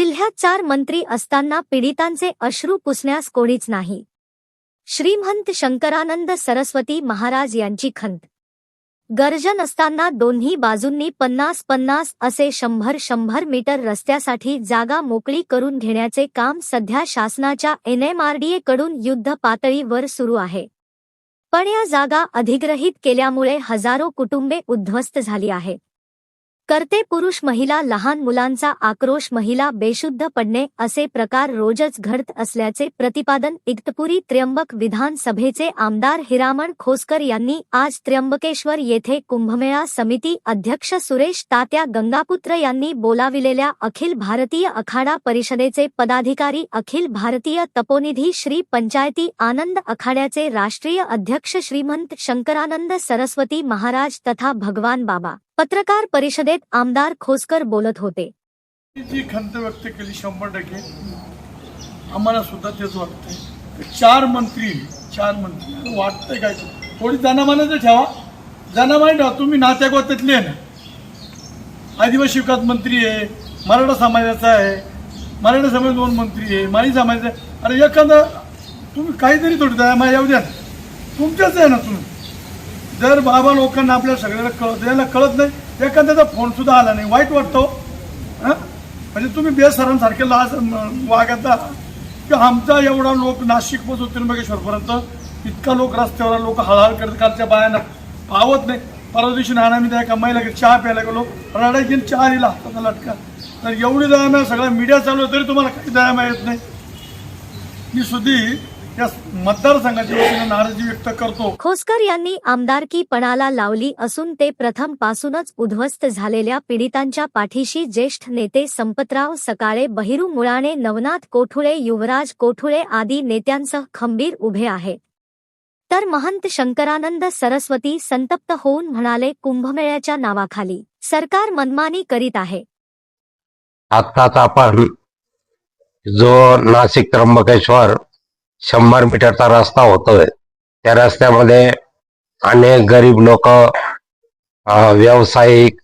जिल्ह्यात चार मंत्री असताना पीडितांचे अश्रू पुसण्यास कोणीच नाही. श्रीमंत शंकरानंद सरस्वती महाराज यांची खंत. गर्जन असताना दोन्ही बाजूंनी पन्नास पन्नास असे शंभर शंभर मीटर रस्त्यासाठी जागा मोकळी करून घेण्याचे काम सध्या शासनाच्या एनएमआरडीए कडून युद्ध पातळीवर सुरू आहे. पण या जागा अधिग्रहित केल्यामुळे हजारो कुटुंबे उद्ध्वस्त झाली आहेत. करते पुरुष महिला लहान मुलांचा आक्रोश महिला बेशुद्ध पडणे असे प्रकार रोजच घडत असल्याचे प्रतिपादन इगतपुरी त्र्यंबक विधानसभेचे आमदार हिरामण खोसकर यांनी आज त्र्यंबकेश्वर येथे कुंभमेळा समिती अध्यक्ष सुरेश तात्या गंगापुत्र यांनी बोलाविलेल्या अखिल भारतीय अखाडा परिषदेचे पदाधिकारी अखिल भारतीय तपोनिधी श्री पंचायती आनंद अखाड्याचे राष्ट्रीय अध्यक्ष श्रीमंत शंकरानंद सरस्वती महाराज तथा भगवान बाबा. पत्रकार परिषदेत आमदार खोसकर बोलत होते. जी खंत व्यक्त केली शंभर टक्के. आम्हाला सुद्धा तेच वाटतंय. चार मंत्री चार मंत्री. वाटतंय काय? थोडी जनामानाचं ठेवा. जनामान ठेवा. तुम्ही नात्यागोत्यातले आहे ना. आदिवासी विकास मंत्री आहे मराठा समाजाचा आहे मराठा समाज दोन मंत्री आहे माळी समाजाचा. अरे एखादा तुम्ही काहीतरी थोडी दया येऊ द्या ना. तुमच्याच आहे ना तुम्ही. जर बाबा लोकांना आपल्या सगळ्याला कळत याला कळत नाही. एखाद्याचा फोन सुद्धा आला नाही. वाईट वाटतो. हां? म्हणजे तुम्ही बेसरांसारखे लाज वागत वागता. की आमचा एवढा लोक नाशिकपासून त्र्यंबकेश्वरपर्यंत इतका लोक रस्त्यावर लोक हळहळ करत कालच्या बायांना पावत नाही. परवा दिवशी नाना मी त्या एका महिला चहा प्यायला गेलो. रडायची चहा दिला हाताचा लटका. तर एवढी दयामा सगळा मीडिया चालू आहे तरी तुम्हाला काही दयामा येत नाही. मी सुधी या मतदारसंघाच्या वतीनं नाराजी व्यक्त करतो. खोसकर यांनी आमदारकी पणाला लावली असून ते प्रथम पासूनच उद्ध्वस्त झालेल्या पीडितांच्या पाठीशी ज्येष्ठ नेते संपतराव सकाळे बहिरू मुळाणे नवनाथ कोठुळे युवराज कोठुळे आदी नेत्यांसह खंबीर उभे आहेत तर महंत शंकरानंद सरस्वती संतप्त होऊन म्हणाले कुंभमेळ्याच्या नावाखाली सरकार मनमानी करीत आहे. आत्ताच आपण जो नाशिक त्र्यंबकेश्वर शंभर मीटरचा रस्ता होतोय. त्या रस्त्यामध्ये अनेक गरीब लोक व्यावसायिक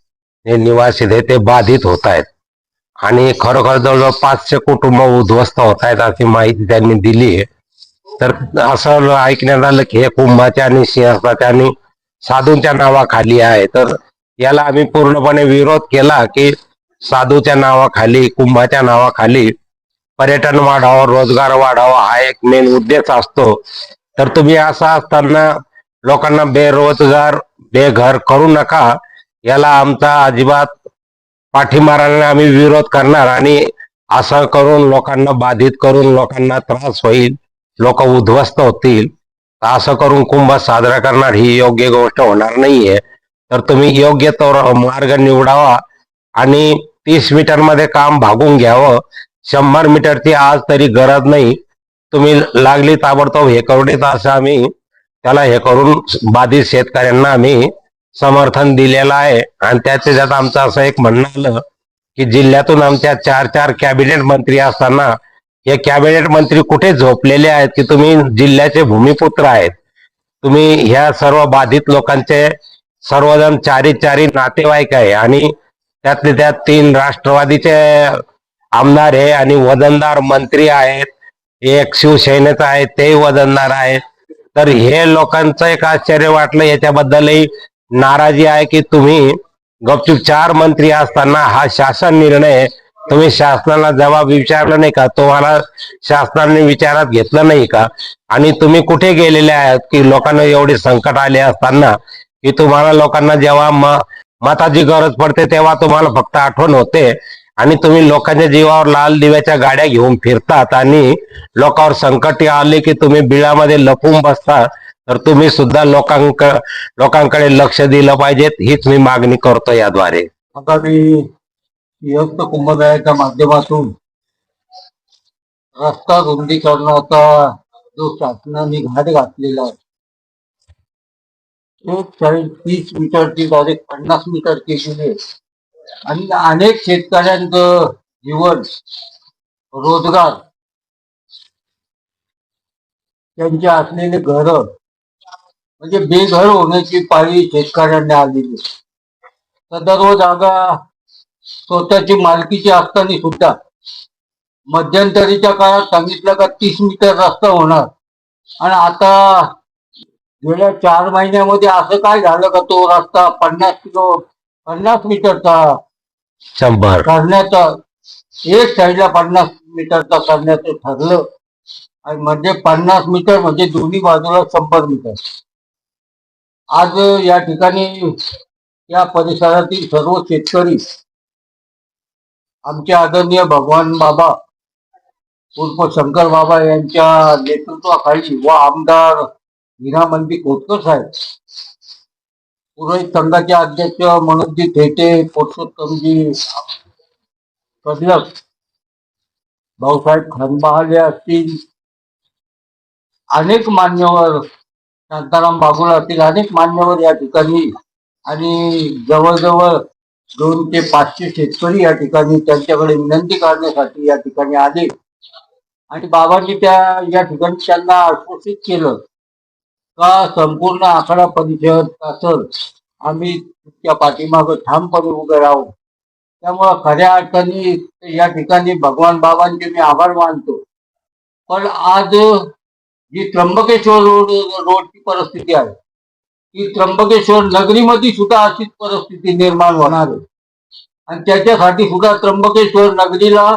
हे निवासी ते बाधित होत आहेत आणि खरोखर जवळजवळ पाचशे कुटुंब उद्ध्वस्त होत आहेत अशी माहिती त्यांनी दिली आहे. तर असं ऐकण्यात आलं की हे कुंभाच्या आणि सिंहस्थाच्या आणि साधूंच्या नावाखाली आहे. तर याला आम्ही पूर्णपणे विरोध केला की साधूच्या नावाखाली कुंभाच्या नावाखाली पर्यटन वाढावं रोजगार वाढावा हा एक मेन उद्देश असतो. तर तुम्ही असा असताना लोकांना बेरोजगार बेघर करू नका. याला आमचा अजिबात पाठिंबाराने आम्ही विरोध करणार आणि असं करून लोकांना बाधित करून लोकांना त्रास होईल लोक उद्ध्वस्त होतील. असं करून कुंभ साजरा करणार ही योग्य गोष्ट होणार नाहीये. तर तुम्ही योग्य तो मार्ग निवडावा आणि तीस मीटरमध्ये काम भागून घ्यावं. शंभर मीटरची आज तरी गरज नाही. तुम्ही लागली ताबडतोब हे करून देत असं आम्ही त्याला हे करून बाधित शेतकऱ्यांना आम्ही समर्थन दिलेलं आहे. आणि त्याच्यात आमचं असं एक म्हणणं आलं की जिल्ह्यातून आमच्या चार चार कॅबिनेट मंत्री असताना हे कॅबिनेट मंत्री कुठे झोपलेले आहेत की तुम्ही जिल्ह्याचे भूमिपुत्र आहेत? तुम्ही ह्या सर्व बाधित लोकांचे सर्वजण चारी चारी नातेवाईक आहे आणि त्यातले त्यात तीन राष्ट्रवादीचे आमदार आहे आणि वजनदार मंत्री आहेत एक शिवसेनेचा आहे ते वजनदार आहेत. तर हे लोकांचं एक आश्चर्य वाटलं याच्याबद्दलही नाराजी आहे की तुम्ही गपचूप चार मंत्री असताना हा शासन निर्णय तुम्ही शासनाला जबाब विचारला नाही का? तुम्हाला शासनाने विचारात घेतलं नाही का? आणि तुम्ही कुठे गेलेले आहात की लोकांना एवढे संकट आले असताना की तुम्हाला लोकांना जेव्हा म मताची गरज पडते तेव्हा तुम्हाला फक्त आठवण होते? आणि तुम्ही लोकांच्या जीवावर लाल दिव्याच्या गाड्या घेऊन फिरतात आणि लोकांवर संकट आले की तुम्ही बिळामध्ये लपून बसता तर तुम्ही सुद्धा लोकांक लोकांकडे लक्ष दिलं पाहिजेत हीच मी मागणी करतो याद्वारे. आता मी युक्त कुंभमेळ्याच्या माध्यमातून रस्ता रुंदीकरणाचा जो शासनाने घाट घातलेला आहे. एक चाळीस तीस मीटरची डायरेक्ट पन्नास मीटर केलेली आहे. आणि अनेक शेतकऱ्यांचं जीवन रोजगार त्यांचे असलेले घर म्हणजे बेघर होण्याची पाळी शेतकऱ्यांना आलेली. तर सदर्व जागा स्वतःची मालकीची असताना सुद्धा मध्यंतरीच्या काळात सांगितलं का तीस मीटर रस्ता होणार. आणि आता गेल्या चार महिन्यामध्ये असं काय झालं का तो रस्ता पन्नास किलो पन्नास मीटरचा. शंभर. करण्याचा एक साईडला पन्नास मीटरचा करण्याचं ठरलं. आणि म्हणजे पन्नास मीटर म्हणजे दोन्ही बाजूला शंभर मीटर. आज या ठिकाणी या परिसरातील सर्व शेतकरी आमचे आदरणीय भगवान बाबा उर्फ शंकर बाबा यांच्या नेतृत्वाखाली व आमदार हिरामंदी खोतकर साहेब पुरोहित संघाचे अध्यक्ष मनोजी ठेटे पुरुषोत्तमजी कदलक भाऊसाहेब खनबहाले असतील अनेक मान्यवर शांताराम बागुल असतील अनेक मान्यवर या ठिकाणी आणि जवळजवळ दोन ते पाचशे शेतकरी या ठिकाणी त्यांच्याकडे विनंती करण्यासाठी या ठिकाणी आले. आणि बाबांनी त्या या ठिकाणी त्यांना आश्वासित केलं. का संपूर्ण आखाडा परिषद असल आम्ही त्या पाठीमागं ठामपणे उभे राहू. त्यामुळं खऱ्या अर्थाने या ठिकाणी भगवान बाबांचे मी आभार मानतो. पण आज जी त्र्यंबकेश्वर रोड रोडची परिस्थिती आहे ती त्र्यंबकेश्वर नगरीमध्ये सुद्धा अशीच परिस्थिती निर्माण होणार आहे. आणि त्याच्यासाठी सुद्धा त्र्यंबकेश्वर नगरीला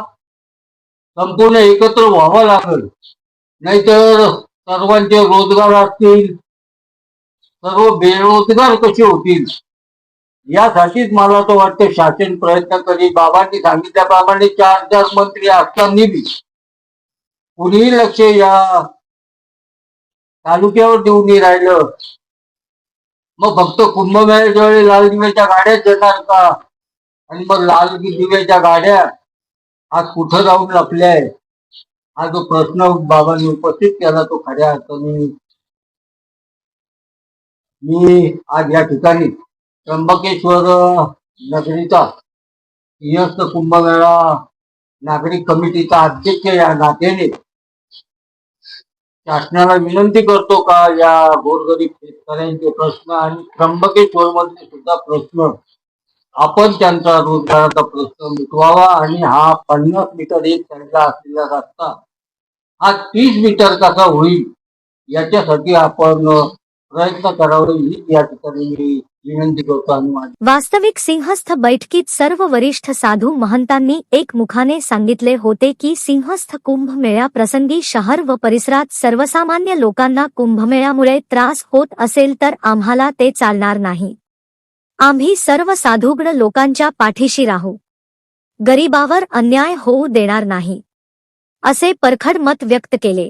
संपूर्ण एकत्र व्हावं लागेल. नाहीतर सर्वांचे रोजगार असतील सर्व बेरोजगार कसे होतील? यासाठीच मला तर वाटतं शासन प्रयत्न करी बाबांनी सांगितल्याप्रमाणे चार चार मंत्री असताना बी कुणीही लक्ष या तालुक्यावर देऊन राहिलं. मग फक्त कुंभमेळ्याच्या वेळी लाल दिव्याच्या गाड्याच येणार का? आणि मग लाल दिव्याच्या गाड्या आज कुठं जाऊन लपल्या हा जो प्रश्न बाबांनी उपस्थित केला तो खऱ्या अर्थाने मी आज या ठिकाणी त्र्यंबकेश्वर नगरीचा सिंहस्थ कुंभमेळा नागरिक कमिटीचा अध्यक्ष या नात्याने शासनाला विनंती करतो का या गोरगरीब शेतकऱ्यांचे प्रश्न आणि त्र्यंबकेश्वर मधले सुद्धा प्रश्न आपण त्यांचा रोजगाराचा प्रश्न मिटवावा आणि हा पन्नास मीटर एक साईडला असलेला रस्ता हा तीस मीटर कसा होईल याच्यासाठी आपण प्रयत्न करावे ही या ठिकाणी मी विनंती करतो आणि माझी वास्तविक सिंहस्थ बैठकीत सर्व वरिष्ठ साधू महंतांनी एकमुखाने सांगितले होते की सिंहस्थ कुंभमेळ्या प्रसंगी शहर व परिसरात सर्वसामान्य लोकांना कुंभमेळ्यामुळे त्रास होत असेल तर आम्हाला ते चालणार नाही. आम्ही सर्व साधुग्ण लोकांच्या पाठीशी राहू. गरिबावर अन्याय होऊ देणार नाही. असे परखड मत व्यक्त केले.